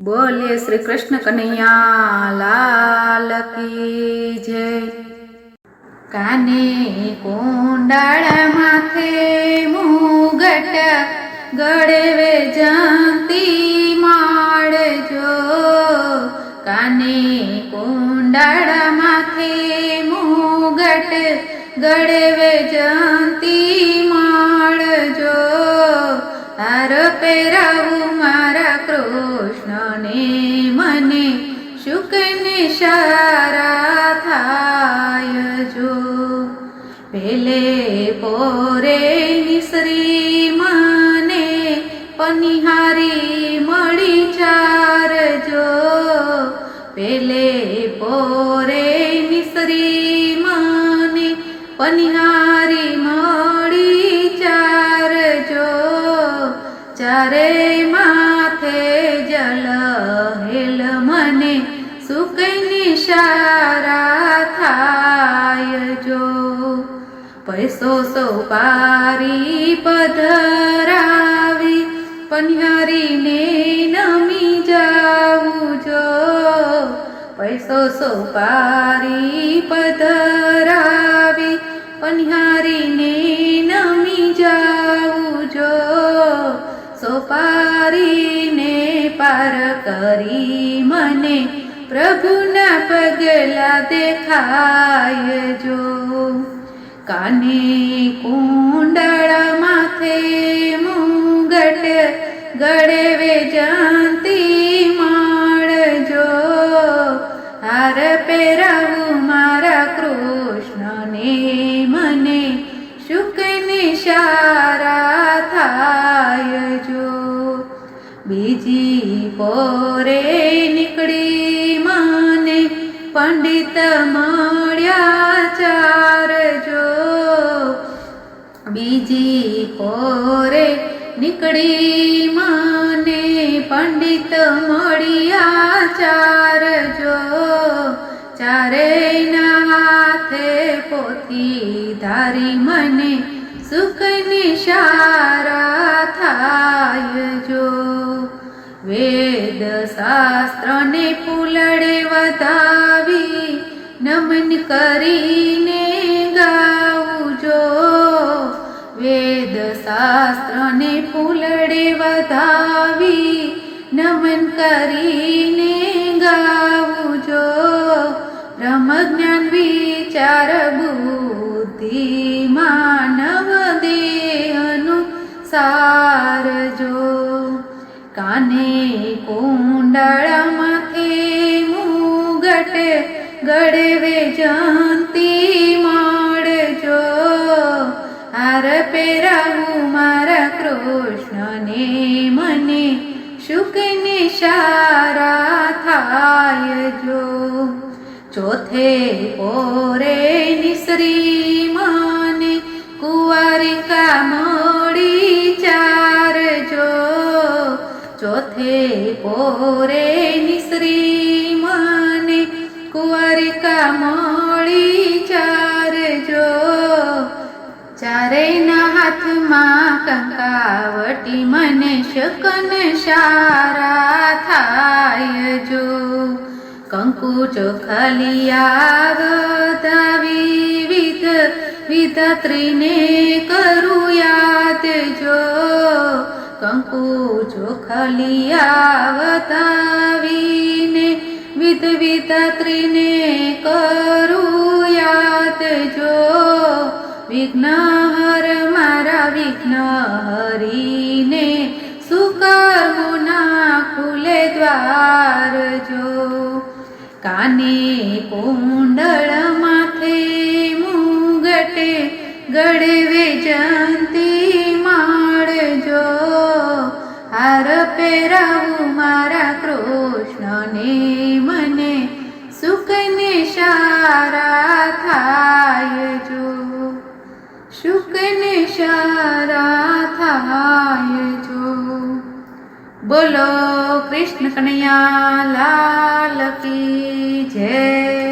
બોલીએ શ્રી કૃષ્ણ કનૈયા લાલ કી જય. કાને કુંડાળ માથે મુગટ ગળે જાતી માળજો. કાને કુંડાળ માથે મુગટ ગળે વેજંતી પહેરાવું મારા કૃષ્ણને, મને શુકને સારા થાય જો. પેલે પોરે નિસરી મને પનિહારી મળી ચારજો પેલે પોરે નિસરી મને પનિહારી ચારે માથે જલ હેલ મને સુકની નિશારા થાય જો. પૈસો સોપારી પધરાવી, પનિહારીને નમી જાવું જો. પૈસો સોપારી પધરાવી, પનિહારીને નમી જો સોપારીને પાર કરી મને પ્રભુના પગલા દેખાય જો. કાને કુંડળ માથે બીજી પોરે નીકળી મને પંડિત મળ્યા ચાર જો. બીજી પોરે નીકળી મને પંડિત મળ્યા ચાર જો. ચારેયના હાથે પોથી ધારી મને સુખની સારા કરીને ગાવું જો. વેદ શાસ્ત્રને ફૂલડે વધાવી, નમન કરીને ગાવું જો. બ્રહ્મ જ્ઞાન વિચાર બુદ્ધિ માનવ દેહનું સાર જો. કાને કુંડળ માથે મુગટ ગળે વેજંતી માળજો. હાર પહેરાવું મારા કૃષ્ણને મને શુકને સારા થાય જો. ચોથે પોરે નિસરી મને કુંવારિકા મળી ચાર જો ચોથે પોરે નિસરી કુંવારિકા ચારજો ચારેયના હાથમાં કંકાવટી મને શકન સારા થાય જો. કંકુ ચોખલિયા વધાવી વિધ, વિધાત્રીને કરું યાદ જો. કંકુ ચોખલિયા વધાવીને વિધ વિધાત્રીને કરું યાદ જો વિઘ્નહર મારા વિઘ્ન હરીને સુકર્મોના ખુલે દ્વાર જો. કાને કુંડળ માથે મુગટે ગળે વેજંતી માળજો હાર પહેરાવું મારા કૃષ્ણને સારા થાય જો બોલો કૃષ્ણ કનૈયા લાલ કી જય